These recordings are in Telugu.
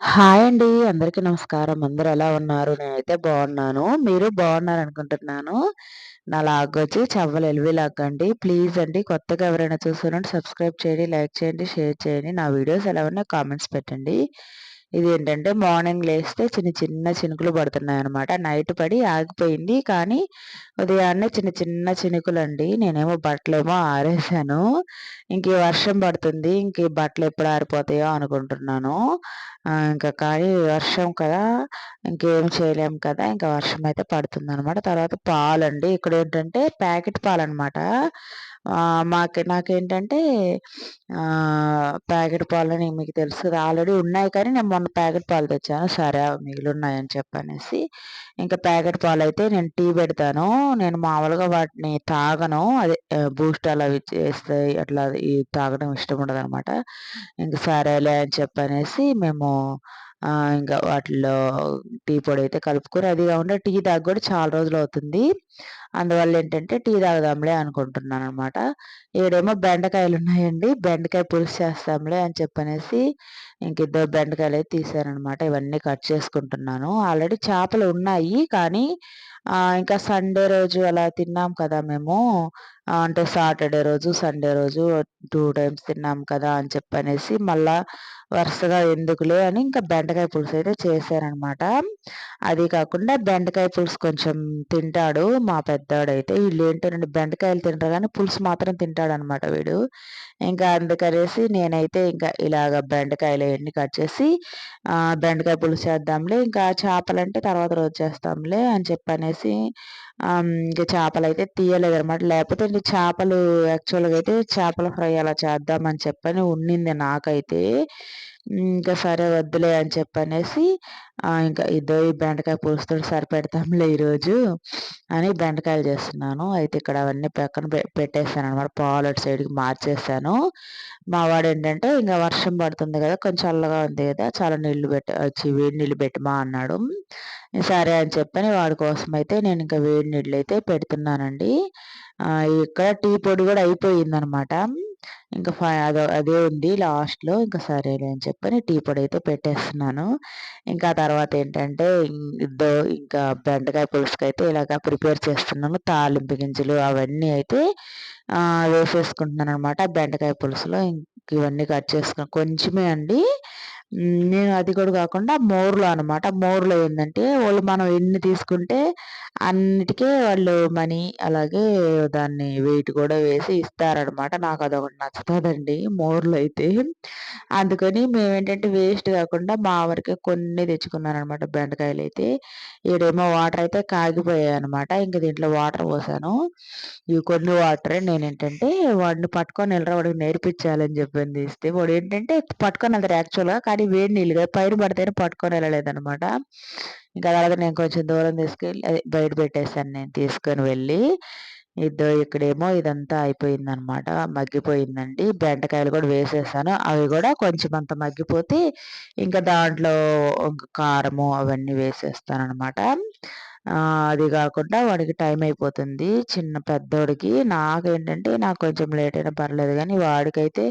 హాయ్ అండి. అందరికీ నమస్కారం. అందరూ ఎలా ఉన్నారు? నేనైతే బాగున్నాను. మీరు బాగున్నారనుకుంటున్నాను. నా లాగొచ్చి చవ్వలు ఎలివి లాగ్ అండి. ప్లీజ్ అండి కొత్తగా ఎవరైనా చూస్తున్నట్టు సబ్స్క్రైబ్ చేయండి, లైక్ చేయండి, షేర్ చేయండి. నా వీడియోస్ ఎలా ఉన్నా కామెంట్స్ పెట్టండి. ఇది ఏంటంటే మార్నింగ్ లేస్తే చిన్న చిన్న చినుకులు పడుతున్నాయి అనమాట నైట్ పడి ఆగిపోయింది. కానీ ఉదయాన్నే చిన్న చిన్న చినుకులు అండి నేనేమో బట్టలేమో ఆరేసాను. ఇంక వర్షం పడుతుంది. ఇంక బట్టలు ఎప్పుడు ఆరిపోతాయో అనుకుంటున్నాను. ఇంకా కానీ వర్షం కదా! ఇంకేం చేయలేము కదా! ఇంకా వర్షం అయితే పడుతుంది అనమాట తర్వాత పాలండి. ఇక్కడేంటంటే ప్యాకెట్ పాలనమాట. మాకు నాకేంటంటే ప్యాకెట్ పాలని మీకు తెలుసు కదా! ఆల్రెడీ ఉన్నాయి కానీ నేను మొన్న ప్యాకెట్ పాలు తెచ్చాను. సరే మిగిలి ఉన్నాయని చెప్పనేసి ఇంకా ప్యాకెట్ పాలు అయితే నేను టీ పెడతాను. నేను మామూలుగా వాటిని తాగను. అదే బూస్ట్ అలా చేస్తే అట్లా తాగడం ఇష్టం ఉండదనమాట. ఇంకా సరేలే అని చెప్పనేసి మేము ఇంకా వాటిల్లో టీ పొడి అయితే కలుపుకొని అది కాకుండా టీ తాగి కూడా చాలా రోజులు అవుతుంది. అందువల్ల ఏంటంటే టీ తాగుదాంలే అనుకుంటున్నాను అనమాట ఈడేమో బెండకాయలు ఉన్నాయండి. బెండకాయ పులుసు చేస్తాంలే అని చెప్పనేసి ఇంక ఇద్దరు బెండకాయలు అయితే తీసారనమాట ఇవన్నీ కట్ చేసుకుంటున్నాను. ఆల్రెడీ చేపలు ఉన్నాయి కానీ ఇంకా సండే రోజు అలా తిన్నాం కదా మేము. అంటే సాటర్డే రోజు సండే రోజు టూ టైమ్స్ తిన్నాం కదా అని చెప్పనేసి మళ్ళా వరుసగా ఎందుకులే అని ఇంకా బెండకాయ పులుసు అయితే చేశారనమాట. అది కాకుండా బెండకాయ పులుసు కొంచెం తింటాడు మా పెద్దవాడైతే వీళ్ళు ఏంటంటే బెండకాయలు తింటారు కానీ పులుసు మాత్రం తింటాడనమాట వీడు. ఇంకా అందుకనేసి నేనైతే ఇంకా ఇలాగ బెండకాయలు అవన్నీ కట్ చేసి బెండకాయ పులుసు చేద్దాంలే ఇంకా చేపలంటే తర్వాత రోజు చేస్తాంలే అని చెప్పనేసి ఇంకా చేపలు అయితే తీయలేదు అనమాట లేకపోతే చేపలు యాక్చువల్గా అయితే చేపల ఫ్రై అలా చేద్దామని చెప్పని ఉండింది నాకైతే. ఇంకా సరే వద్దులే అని చెప్పనేసి ఇంకా ఇదో ఈ బెండకాయ పులుసుతో సరిపెడతాంలే ఈరోజు అని బెండకాయలు చేస్తున్నాను. అయితే ఇక్కడ అవన్నీ పక్కన పెట్టేసాను అనమాట పాలు అటు సైడ్కి మార్చేసాను. మా వాడు ఏంటంటే ఇంకా వర్షం పడుతుంది కదా కొంచెం చల్లగా ఉంది కదా చాలా నీళ్ళు పెట్టి వచ్చి వేడి నీళ్ళు పెట్టమా అన్నాడు. సరే అని చెప్పని వాడి కోసం అయితే నేను ఇంకా వేడి నీళ్ళు అయితే పెడుతున్నానండి. ఇక్కడ టీ పొడి కూడా అయిపోయిందనమాట ఇంకా అదో అదే ఉంది లాస్ట్లో. ఇంకా సరేలే అని చెప్పని టీ పొడి అయితే పెట్టేస్తున్నాను. ఇంకా తర్వాత ఏంటంటే ఇద్దో ఇంకా బెండకాయ పులుసుకి అయితే ఇలాగ ప్రిపేర్ చేస్తున్నాను తాలింపు గింజలు అవన్నీ అయితే వేసేసుకుంటున్నాను అనమాట బెండకాయ పులుసులో ఇవన్నీ కట్ చేసుకుని కొంచెమే అండి. నేను అది కూడా కాకుండా మోర్లో అనమాట మోర్లో ఏంటంటే వాళ్ళు మనం ఎన్ని తీసుకుంటే అన్నిటికీ వాళ్ళు మనీ అలాగే దాన్ని వెయిట్ కూడా వేసి ఇస్తారనమాట నాకు అదొకటి నచ్చుతుందండి మోర్లో అయితే. అందుకని మేము ఏంటంటే వేస్ట్ కాకుండా మా వరకే కొన్ని తెచ్చుకున్నాను అనమాట బెండకాయలు అయితే. ఈడేమో వాటర్ అయితే కాగిపోయాయి అనమాట ఇంకా దీంట్లో వాటర్ పోసాను. ఇవి కొన్ని వాటరే నేను ఏంటంటే వాడిని పట్టుకొని వెళ్ళరా వాడికి నేర్పించాలని చెప్పింది ఇస్తే వాడు ఏంటంటే పట్టుకొని వెళ్తారు యాక్చువల్గా. కానీ వేడి నీళ్ళుగా పైరు పడితేనే పట్టుకొని వెళ్ళలేదనమాట ఇంకా అలాగే నేను కొంచెం దూరం తీసుకెళ్ళి బయట పెట్టేశాను నేను తీసుకొని వెళ్ళి. ఇద్దో ఇక్కడేమో ఇదంతా అయిపోయిందనమాట మగ్గిపోయిందండి. బెండకాయలు కూడా వేసేసాను అవి కూడా కొంచెం అంత మగ్గిపోతే ఇంకా దాంట్లో కారము అవన్నీ వేసేస్తాను అనమాట అది కాకుండా వాడికి టైం అయిపోతుంది. చిన్న పెద్దోడికి. నాకేంటంటే నాకు కొంచెం లేట్ అయినా పర్లేదు కానీ వాడికైతే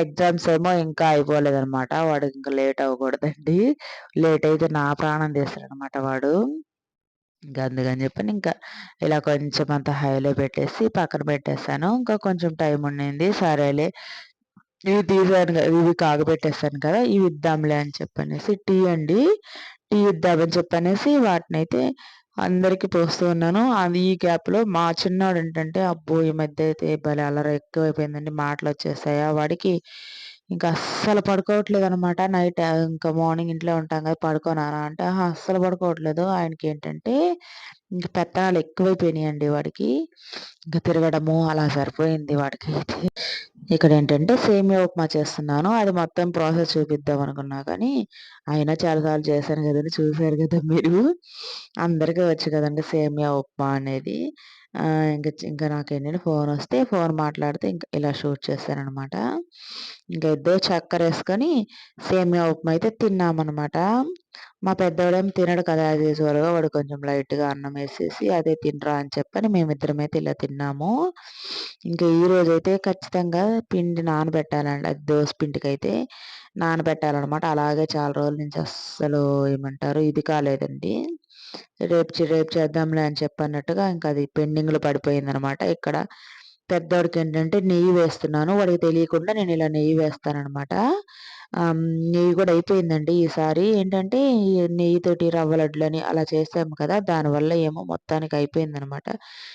ఎగ్జామ్స్ ఏమో ఇంకా అయిపోలేదనమాట. వాడికి ఇంకా లేట్ అవ్వకూడదండి. లేట్ అయితే నా ప్రాణం తీస్తాడనమాట వాడు. ఇంకా అందుకని చెప్పి ఇంకా ఇలా కొంచెం అంత హైలో పెట్టేసి పక్కన పెట్టేస్తాను ఇంకా కొంచెం టైం ఉండింది. సరేలే. ఇవి తీసాను ఇవి కాగబెట్టేస్తాను కదా ఇవి ఇద్దాంలే అని చెప్పనేసి టీ అండి. ఈ ఇద్దామని చెప్పనేసి వాటిని అయితే అందరికీ పోస్తూ ఉన్నాను. అది ఈ గ్యాప్లో మా చిన్నవాడు ఏంటంటే అబ్బో ఈ మధ్య అయితే భలే అలర ఎక్కువైపోయిందండి. మాటలు వచ్చేసాయా వాడికి ఇంకా అస్సలు పడుకోవట్లేదు అనమాట నైట్ ఇంకా మార్నింగ్ ఇంట్లో ఉంటాం కదా పడుకోనారా అంటే అస్సలు పడుకోవట్లేదు. ఆయనకి ఏంటంటే ఇంకా పెత్తనాలు ఎక్కువైపోయినాయండి వాడికి. ఇంకా తిరగడము అలా సరిపోయింది వాడికి. అయితే ఇక్కడ ఏంటంటే సేమియా ఉప్మా చేస్తున్నాను. అది మొత్తం ప్రాసెస్ చూపిద్దాం అనుకున్నా కానీ అయినా చాలాసార్లు చేశాను కదండి. చూశారు కదా మీరు. అందరికీ వచ్చు కదండి సేమియా ఉప్మా అనేది. ఇంకా ఇంకా నాకు ఏంటంటే ఫోన్ వస్తే ఫోన్ మాట్లాడితే ఇంకా ఇలా షూట్ చేశాననమాట ఇంకా ఇద్దరు చక్కెర వేసుకొని సేమియా ఉప్మా అయితే తిన్నామన్నమాట. మా పెద్దవాడేం తినడు కదా యాజ్ యూజువల్గా వాడు కొంచెం లైట్గా అన్నం వేసేసి అదే తినరా అని చెప్పని మేమిద్దరం అయితే ఇలా తిన్నాము. ఇంకా ఈరోజు అయితే ఖచ్చితంగా పిండి నానబెట్టాలండి అది దోస పిండికైతే నానబెట్టాలన్నమాట. అలాగే చాలా రోజుల నుంచి అస్సలు ఏమంటారు ఇది కాలేదండి. రేపు రేపు చేద్దాంలే అని చెప్పన్నట్టుగా ఇంకా అది పెండింగ్లో పడిపోయిందనమాట ఇక్కడ పెద్దోడికి ఏంటంటే నెయ్యి వేస్తున్నాను. వాడికి తెలియకుండా నేను ఇలా నెయ్యి వేస్తానన్నమాట. నెయ్యి కూడా అయిపోయిందండి ఈసారి. ఏంటంటే నెయ్యితోటి రవ్వ లడ్లని అలా చేస్తాము కదా దానివల్ల ఏమో మొత్తానికి అయిపోయిందనమాట.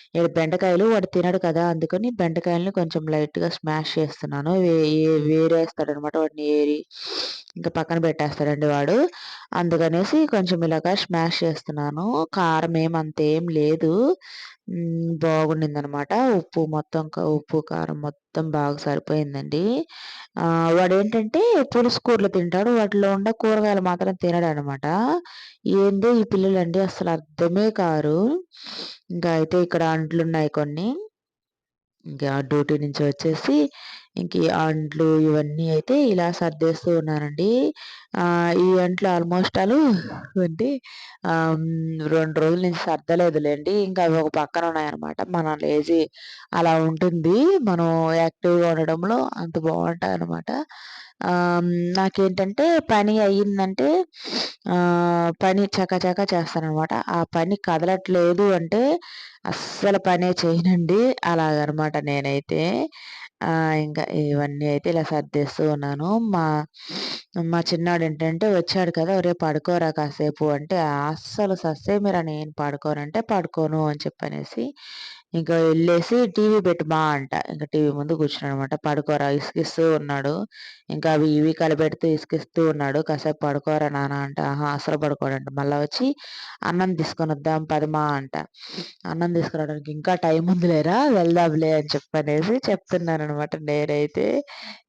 ఇక్కడ బెండకాయలు వాడు తినడు కదా అందుకని బెండకాయలని కొంచెం లైట్గా స్మాష్ చేస్తున్నాను. వే వేరేస్తాడు అనమాట వాడిని ఏరి ఇంకా పక్కన పెట్టేస్తాడండి వాడు. అందుకనేసి కొంచెం ఇలాగా స్మాష్ చేస్తున్నాను. కారం ఏమంతేం లేదు. బాగుండిందనమాట. ఉప్పు మొత్తం ఉప్పు కారం మొత్తం బాగా సరిపోయిందండి. వాడేంటంటే ఏంటంటే కూరలు తింటాడు. వాటిలో ఉండే కూరగాయలు మాత్రం తినడు అనమాట ఏందో ఈ పిల్లలండి అసలు అర్థమే కారు. ఇంకా అయితే ఇక్కడ అంట్లున్నాయి కొన్ని. ఇంకా డ్యూటీ నుంచి వచ్చేసి ఇంక అంట్లు ఇవన్నీ అయితే ఇలా సర్దేస్తూ ఉన్నానండి ఈ అంట్లు ఆల్మోస్ట్ ఆలు అంటే రెండు రోజుల నుంచి సర్దలేదులేండి. ఇంకా అవి ఒక పక్కన ఉన్నాయన్నమాట. మన లేజీ అలా ఉంటుంది. మనం యాక్టివ్గా ఉండడంలో అంత బాగుంటాయి అనమాట నాకేంటంటే పని అయ్యిందంటే పని చకచక చేస్తాననమాట. ఆ పని కదలట్లేదు అంటే అస్సలు పనే చేయనండి. అలాగనమాట నేనైతే. ఇంకా ఇవన్నీ అయితే ఇలా సర్దేస్తూ ఉన్నాను. మా మా చిన్నాడు ఏంటంటే వచ్చాడు కదా ఒరే పడుకోరా కాసేపు అంటే అస్సలు ససేమిరా నేను పడుకోనంటే పడుకోను అని చెప్పనేసి ఇంకా వెళ్ళేసి టీవీ పెట్టుమా అంట. ఇంకా టీవీ ముందు కూర్చున్నాడు అనమాట పడుకోరా ఇసుకిస్తూ ఉన్నాడు. ఇంకా అవి ఇవి కలిపెడుతూ ఇసుకిస్తూ ఉన్నాడు. కాసేపు పడుకోరా నాన్న అంట ఆహా అసలు పడుకోడంట. మళ్ళీ వచ్చి అన్నం తీసుకొని వద్దాం పదమా అంట. అన్నం తీసుకురావడానికి ఇంకా టైం ఉందిలేరా వెళ్దాంలే అని చెప్పనేసి చెప్తున్నాను అనమాట నేనైతే.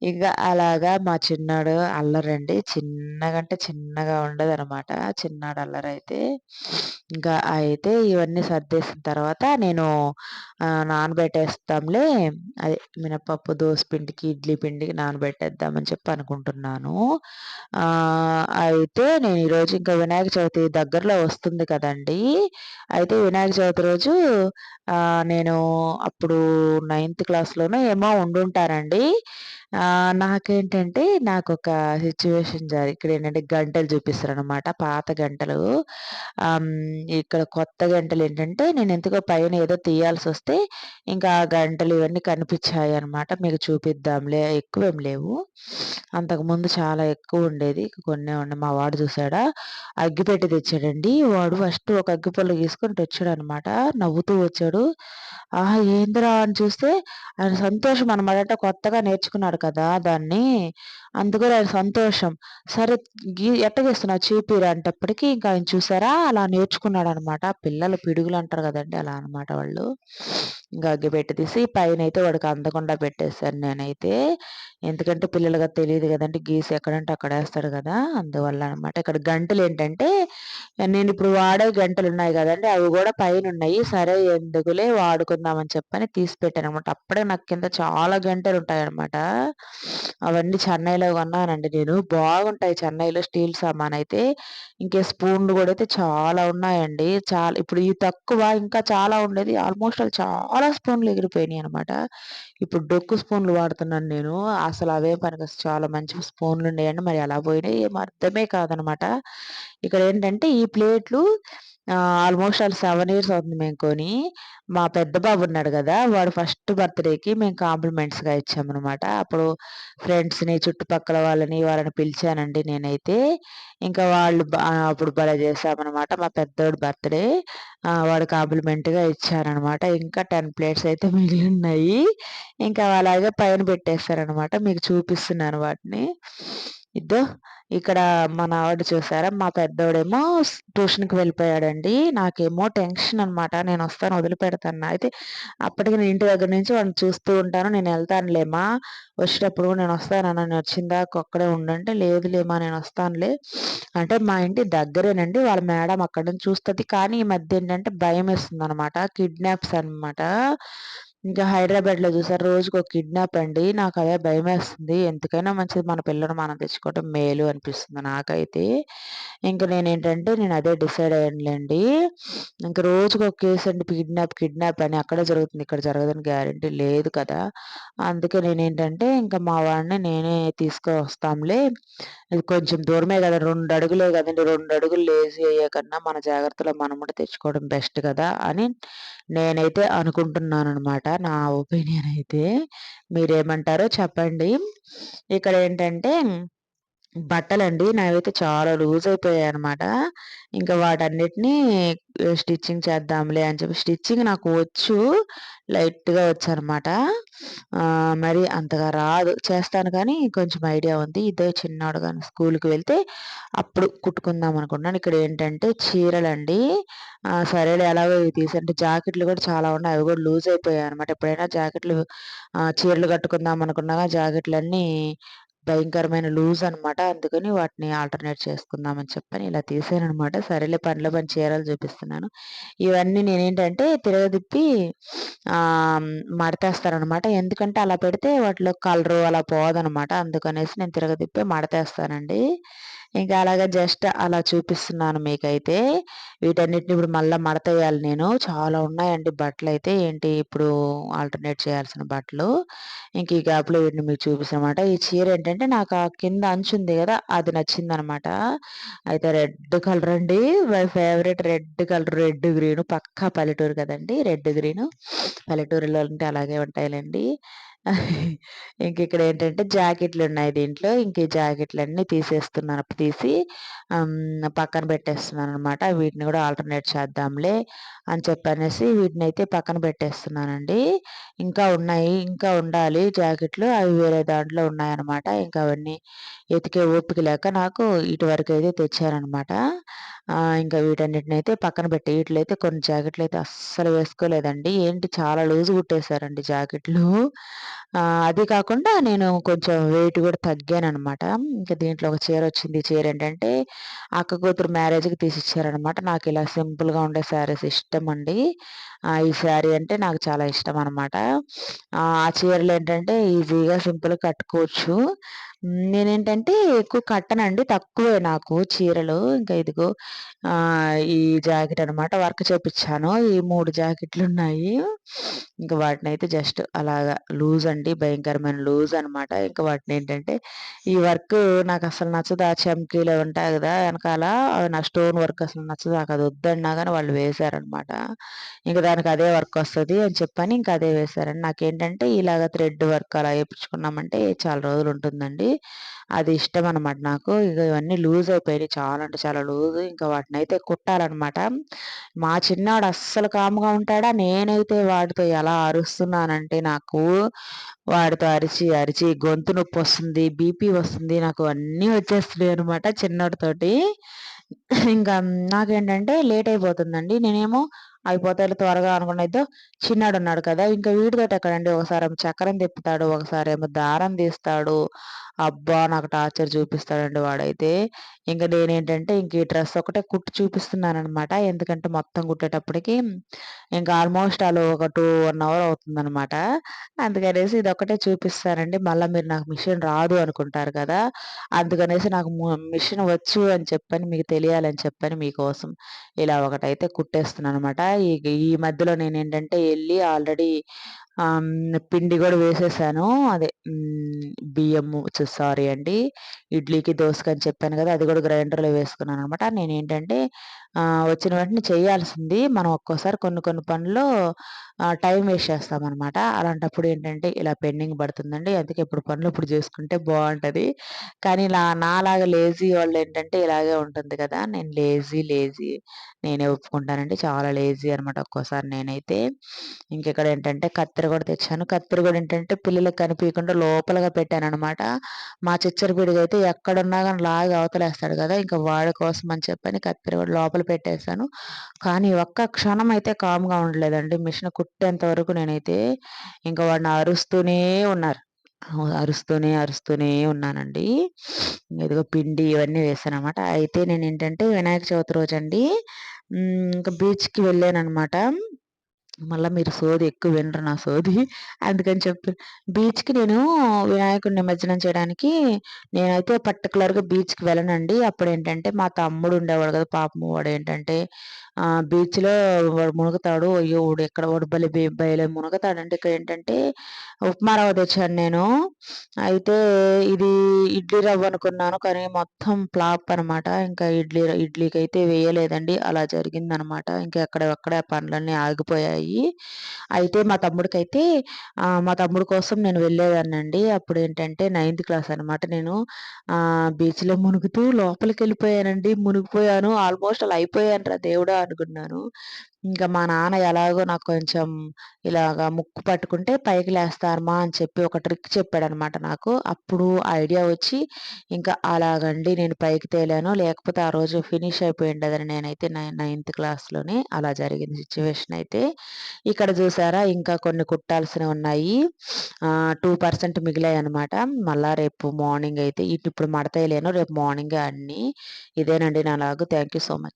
ఇంకా అలాగా మా చిన్నాడు అల్లరండి చిన్నగంటే చిన్నగా ఉండదు అనమాట చిన్నాడు అల్లరైతే. ఇంకా అయితే ఇవన్నీ సర్దేసిన తర్వాత నేను నానబెట్టేస్తాంలే. అదే మినపప్పు దోశ పిండికి ఇడ్లీ పిండికి నానబెట్టేద్దామని చెప్పి అనుకుంటున్నాను. అయితే నేను ఈరోజు ఇంకా వినాయక చవితి దగ్గరలో వస్తుంది కదండి. అయితే వినాయక చవితి రోజు నేను అప్పుడు నైన్త్ క్లాస్లోనే ఏమో ఉండుంటానండి. నాకేంటంటే నాకు ఒక సిచ్యువేషన్ జరి ఇక్కడ ఏంటంటే గంటలు చూపిస్తారు అనమాట పాత గంటలు. ఇక్కడ కొత్త గంటలు ఏంటంటే నేను ఎందుకో పైన ఏదో తీయాల్సి వస్తే ఇంకా ఆ గంటలు ఇవన్నీ కనిపించాయి అనమాట మీకు చూపిద్దాంలే. ఎక్కువ ఏం లేవు అంతకుముందు చాలా ఎక్కువ ఉండేది. కొన్ని ఉండే. మా వాడు చూసాడా? అగ్గిపెట్టి తెచ్చాడండి. వాడు ఫస్ట్ ఒక అగ్గిపళ్ళు తీసుకొని వచ్చాడు అనమాట నవ్వుతూ వచ్చాడు. ఆహా ఏందిరా అని చూస్తే ఆయన సంతోషం అనమాట కొత్తగా నేర్చుకున్నాడు కదా దాన్ని. అందుకు సంతోషం. సరే గీ ఎట్ట చేస్తున్నావు చూపిరా అంటప్పటికీ ఇంకా ఆయన చూసారా? అలా నేర్చుకున్నాడు అనమాట పిల్లలు పిడుగులు అంటారు కదండి అలా అనమాట వాళ్ళు. ఇంకా అగ్గిపెట్టి తీసి పైన అయితే వాడికి అందకుండా పెట్టేశాను నేనైతే. ఎందుకంటే పిల్లలుగా తెలియదు కదండి గీసి ఎక్కడంటే అక్కడ వేస్తాడు కదా అందువల్ల అనమాట ఇక్కడ గంటలు ఏంటంటే నేను ఇప్పుడు వాడే గంటలు ఉన్నాయి కదండి అవి కూడా పైన ఉన్నాయి. సరే ఎందుకులే వాడుకుందామని చెప్పని తీసి పెట్టాను అనమాట అప్పుడే నాకు కింద చాలా గంటలు ఉంటాయి అనమాట అవన్నీ చెన్నైలో కొన్నానండి నేను. బాగుంటాయి చెన్నైలో స్టీల్ సామాన్ అయితే. ఇంకే స్పూన్లు కూడా అయితే చాలా ఉన్నాయండి. చాలా ఇప్పుడు ఈ తక్కువ ఇంకా చాలా ఉండేది. ఆల్మోస్ట్ చాలా స్పూన్లు ఎగిరిపోయినాయి అనమాట ఇప్పుడు డొక్కు స్పూన్లు వాడుతున్నాను నేను. అసలు అవే పనికి చాలా మంచి స్పూన్లు ఉండేయండి మరి అలా పోయినాయి. ఏం అర్థమే కాదనమాట ఇక్కడ ఏంటంటే ఈ ప్లేట్లు ఆల్మోస్ట్ ఆల్ సెవెన్ ఇయర్స్ అవుతుంది మేము కొని. మా పెద్ద బాబు ఉన్నాడు కదా వాడు ఫస్ట్ బర్త్డేకి మేము కాంప్లిమెంట్స్గా ఇచ్చామన్నమాట. అప్పుడు ఫ్రెండ్స్ని చుట్టుపక్కల వాళ్ళని వాళ్ళని పిలిచానండి నేనైతే. ఇంకా వాళ్ళు అప్పుడు భలే చేసామన్నమాట మా పెద్దోడు బర్త్డే వాడు కాంప్లిమెంట్గా ఇచ్చారనమాట ఇంకా టెన్ ప్లేట్స్ అయితే మిగిలి ఉన్నాయి ఇంకా అలాగే పైన పెట్టేస్తారనమాట మీకు చూపిస్తున్నాను వాటిని. ఇద్దో. ఇక్కడ మా ఆవిడ చూసారా? మా పెద్దోడేమో ట్యూషన్కి వెళ్ళిపోయాడండి. నాకేమో టెన్షన్ అనమాట నేను వస్తాను వదిలిపెడతాను. అయితే అప్పటికి నేను ఇంటి దగ్గర నుంచి వాడిని చూస్తూ ఉంటాను. నేను వెళ్తానులేమా? వచ్చేటప్పుడు నేను వస్తాను నేను వచ్చిందాక ఒక్కడే ఉండంటే లేదులేమా నేను వస్తానులే అంటే మా ఇంటి దగ్గరేనండి. వాళ్ళ మేడం అక్కడ నుంచి చూస్తుంది. కానీ ఈ మధ్య ఏంటంటే భయం వేస్తుంది అనమాట కిడ్నాప్స్ అనమాట ఇంకా హైదరాబాద్‌లో రోజుకు ఒక కిడ్నాప్ అండి. నాకు అదే భయమేస్తుంది. ఎందుకైనా మంచిది మన పిల్లలు మనం తెచ్చుకోవడం మేలు అనిపిస్తుంది నాకైతే. ఇంక నేను అదే డిసైడ్ అయ్యానులెండి. ఇంక రోజుకొక కేస్ అండి కిడ్నాప్, కిడ్నాప్ అని అక్కడే జరుగుతుంది. ఇక్కడ జరగదని గ్యారంటీ లేదు కదా! అందుకే నేనేంటంటే ఇంకా మా వాడిని నేనే తీసుకొస్తాంలే. ఇది కొంచెం దూరమే కదా రెండు అడుగులే కదండి రెండు అడుగులు లేజీ అయ్యే కన్నా మన జాగ్రత్తలో మనముండి తెచ్చుకోవడం బెస్ట్ కదా! అని నేనైతే అనుకుంటున్నాను అనమాట నా ఒపీనియన్ అయితే. మీరేమంటారో చెప్పండి. ఇక్కడ ఏంటంటే బట్టలండి నావైతే చాలా లూజ్ అయిపోయాయి అనమాట ఇంకా వాటన్నిటిని స్టిచ్చింగ్ చేద్దాంలే అని చెప్పి స్టిచ్చింగ్ నాకు వచ్చు. లైట్‌గా వచ్చనమాట. అనమాట మరి అంతగా రాదు. చేస్తాను కానీ కొంచెం ఐడియా ఉంది. ఇదే చిన్నవాడు కానీ స్కూల్కి వెళ్తే అప్పుడు కుట్టుకుందాం అనుకున్నాను. ఇక్కడ ఏంటంటే చీరలండి. సరేలే ఎలాగో ఇవి తీసి అంటే జాకెట్లు కూడా చాలా ఉన్నాయి. అవి కూడా లూజ్ అయిపోయాయి అనమాట ఎప్పుడైనా జాకెట్లు చీరలు కట్టుకుందాం అనుకున్నాగా జాకెట్లన్నీ భయంకరమైన లూజ్ అనమాట. అందుకని వాటిని ఆల్టర్‌నేట్ చేసుకుందామని చెప్పని ఇలా తీసాను అనమాట సరేలే పనిలో పని చీరలు చూపిస్తున్నాను. ఇవన్నీ నేనేంటంటే తిరగదిప్పి ఆహ్, మడతేస్తాననమాట. ఎందుకంటే అలా పెడితే వాటిలో కలరు అలా పోదనమాట. అందుకనేసి నేను తిరగదిప్పి మడతేస్తానండి. ఇంకా అలాగా జస్ట్ అలా చూపిస్తున్నాను మీకైతే. వీటన్నిటిని ఇప్పుడు మళ్ళీ మడత వేయాలి నేను. చాలా ఉన్నాయండి బట్టలు అయితే ఏంటి ఇప్పుడు ఆల్టర్‌నేట్ చేయాల్సిన బట్టలు. ఇంక ఈ గ్యాప్‌లో వీటిని మీకు చూపిస్తానమాట. ఈ చీర ఏంటంటే నాకు ఆ కింద అంచుంది కదా అది నచ్చిందనమాట. అయితే రెడ్ కలర్ అండి. My favourite red colour red green పక్కా పల్లెటూరు కదండి రెడ్ గ్రీను. పల్లెటూరులో అంటే అలాగే ఉంటాయిలేండి ఇంక ఇక్కడ ఏంటంటే జాకెట్లు ఉన్నాయి దీంట్లో. ఇంక ఈ జాకెట్లన్నీ తీసేస్తున్నాను. తీసి పక్కన పక్కన పెట్టేస్తున్నాననమాట. వీటిని కూడా ఆల్టర్‌నేట్ చేద్దాంలే అని చెప్పనేసి వీటిని అయితే పక్కన పెట్టేస్తున్నానండి. ఇంకా ఉన్నాయి. ఇంకా ఉండాలి జాకెట్లు. అవి వేరే దాంట్లో ఉన్నాయన్నమాట. ఇంకా అవన్నీ ఎతికే ఓపిక లేక నాకు ఇటు అయితే తెచ్చారనమాట ఇంకా ఇంకా అయితే పక్కన పెట్టి వీటిలో అయితే కొన్ని జాకెట్లయితే అస్సలు వేసుకోలేదండి. ఏంటి చాలా లూజ్ కుట్టేశారండి జాకెట్లు. అది కాకుండా నేను కొంచెం వెయిట్ కూడా తగ్గాను అనమాట ఇంకా దీంట్లో ఒక చీర వచ్చింది. చీర ఏంటంటే అక్క కూతురు మ్యారేజ్‌కి తీసిచ్చారనమాట. ఇలా సింపుల్‌గా ఉండే శారీస్ ఇష్టం అండి. ఈ శారీ అంటే నాకు చాలా ఇష్టం అనమాట ఆ చీరలు ఏంటంటే ఈజీగా సింపుల్‌గా కట్టుకోవచ్చు. నేనేంటంటే ఎక్కువ కట్టనండి. తక్కువే నాకు చీరలు. ఇంకా ఇదిగో ఈ జాకెట్ అనమాట వర్క్ చేపించాను ఈ మూడు జాకెట్లు ఉన్నాయి ఇంకా వాటిని అయితే జస్ట్ అలాగా లూజ్ అండి. భయంకరమైన లూజ్ అనమాట. ఇంకా వాటిని ఏంటంటే ఈ వర్క్ నాకు అసలు నచ్చదు. ఆ చమ్కీలు ఉంటాయి కదా వెనకాల నా స్టోన్ వర్క్ అసలు నచ్చదు. నాకు అది వద్దన్నా కానీ వాళ్ళు వేశారనమాట. ఇంకా దానికి అదే వర్క్ వస్తుంది అని చెప్పని ఇంకా అదే వేశారండి. నాకేంటంటే ఇలాగ థ్రెడ్ వర్క్ అలా వేయించుకున్నామంటే చాలా రోజులు ఉంటుందండి అది ఇష్టం అనమాట నాకు. ఇక ఇవన్నీ లూజ్ అయిపోయినాయి. చాలా అంటే చాలా లూజ్. ఇంకా వాటిని అయితే కుట్టాలనమాట. మా చిన్నవాడు అస్సలు కామ్‌గా ఉంటాడా? నేనైతే వాడితో ఎలా అరుస్తున్నానంటే నాకు వాడితో అరిచి, అరిచి గొంతు నొప్పి వస్తుంది బీపీ వస్తుంది. నాకు అన్నీ వచ్చేస్తున్నాయి అనమాట చిన్నోడితోటి. ఇంకా నాకేంటంటే లేట్ అయిపోతుందండి. నేనేమో అయిపోతే త్వరగా అనుకున్న చిన్నాడు ఉన్నాడు కదా! ఇంకా వీడితోటి ఎక్కడండి ఒకసారేమో చక్రం తిప్పుతాడు. ఒకసారి ఏమో దారం తీస్తాడు. అబ్బా! నాకు టార్చర్ చూపిస్తాడండి వాడైతే. ఇంకా నేనేంటంటే ఇంక ఈ డ్రెస్ ఒకటే కుట్టి చూపిస్తున్నాననమాట. ఎందుకంటే మొత్తం కుట్టేటప్పటికి ఇంకా ఆల్మోస్ట్ అలా ఒక 2, 1 అవర్ అవుతుందనమాట. అందుకనేసి ఇది ఒకటే చూపిస్తానండి. మళ్ళీ మీరు నాకు మిషన్ రాదు అనుకుంటారు కదా! అందుకనేసి నాకు మిషన్ వచ్చు అని చెప్పని మీకు తెలియాలని చెప్పని మీకోసం ఇలా ఒకటైతే కుట్టేస్తున్నాను అనమాట ఈ మధ్యలో నేనేంటంటే వెళ్ళి ఆల్రెడీ పిండి కూడా వేసేసాను. అదే బియ్యము సారీ అండి. ఇడ్లీకి, దోసకి అని చెప్పాను కదా అది కూడా గ్రైండర్‌లో వేసుకున్నాను అనమాట నేనేంటంటే వచ్చిన వెంటనే చేయాల్సింది మనం ఒక్కోసారి కొన్ని కొన్ని పనులు టైం వేస్ట్ చేస్తామనమాట. అలాంటప్పుడు ఏంటంటే ఇలా పెండింగ్ పడుతుందండి. అందుకే ఇప్పుడు పనులు ఇప్పుడు చేసుకుంటే బాగుంటుంది కానీ ఇలా నాలాగా లేజీ వాళ్ళు ఏంటంటే ఇలాగే ఉంటుంది కదా! నేను లేజీ, లేజీ నేనే ఒప్పుకుంటానండి. చాలా లేజీ అనమాట ఒక్కోసారి నేనైతే. ఇంకెక్కడ ఏంటంటే కత్తెర కూడా తెచ్చాను. కత్తెర కూడా ఏంటంటే పిల్లలకు కనిపించకుండా లోపలగా పెట్టాను అనమాట మా చిచ్చర పిడుగయితే ఎక్కడున్నా కానీ లాగా అవతలేస్తాడు కదా ఇంకా వాడి కోసం అని చెప్పని కత్తెర కూడా లోపల పెట్టేసాను. కానీ ఒక్క క్షణం అయితే కామ్‌గా ఉండలేదండి. మిషన్ కుట్టేంత వరకు నేనైతే ఇంకా వాడిని అరుస్తూనే ఉన్నారు. అరుస్తూనే, అరుస్తూనే ఉన్నానండి. ఇదిగో పిండి ఇవన్నీ వేసాననమాట. అయితే నేను ఏంటంటే వినాయక చవితి రోజు అండి ఇంకా బీచ్‌కి వెళ్ళాననమాట. మళ్ళీ మీరు సోది ఎక్కువ వినరు నా సోది. అందుకని చెప్పి బీచ్కి నేను వినాయకుడు నిమజ్జనం చేయడానికి నేనైతే పర్టికులర్గా బీచ్కి వెళ్ళనండి. అప్పుడు ఏంటంటే మా తమ్ముడు ఉండేవాడు కదా పాపం వాడు ఏంటంటే బీచ్లో వాడు మునుగుతాడు. అయ్యో! వాడు ఎక్కడ వాడు బలి బయలు మునుగుతాడంటే ఇక్కడ ఏంటంటే ఉప్మా రవ్వ తెచ్చాను నేను. అయితే ఇది ఇడ్లీ రవ్వ అనుకున్నాను. కానీ మొత్తం ఫ్లాప్ అనమాట ఇంకా ఇడ్లీ ఇడ్లీకి అయితే వేయలేదండి. అలా జరిగిందనమాట ఇంకా ఎక్కడెక్కడ పనులన్నీ ఆగిపోయాయి. అయితే మా తమ్ముడికైతే మా తమ్ముడు కోసం నేను వెళ్ళేదాన్నండి. అప్పుడు ఏంటంటే నైన్త్ క్లాస్ అనమాట నేను. బీచ్లో మునుగుతూ లోపలికి వెళ్ళిపోయానండి మునిగిపోయాను. ఆల్మోస్ట్ అలా అయిపోయాను రా దేవుడా! అనుకున్నాను ఇంకా మా నాన్న ఎలాగో నాకు కొంచెం ఇలాగా ముక్కు పట్టుకుంటే పైకి లేస్తారమ్మా అని చెప్పి ఒక ట్రిక్ చెప్పాడనమాట నాకు. అప్పుడు ఐడియా వచ్చి ఇంకా అలాగండి నేను పైకి తేలాను. లేకపోతే ఆ రోజు ఫినిష్ అయిపోయిండదని నేనైతే నైన్త్ క్లాస్లోనే అలా జరిగింది సిచ్యువేషన్ అయితే. ఇక్కడ చూసారా ఇంకా కొన్ని కుట్టాల్సినవి ఉన్నాయి. టూ పర్సెంట్ మిగిలాయి అనమాట మళ్ళా రేపు మార్నింగ్ అయితే ఇటు ఇప్పుడు మడతేయలేను రేపు మార్నింగే అన్నీ. ఇదేనండి నా లాగు. Thank you so much.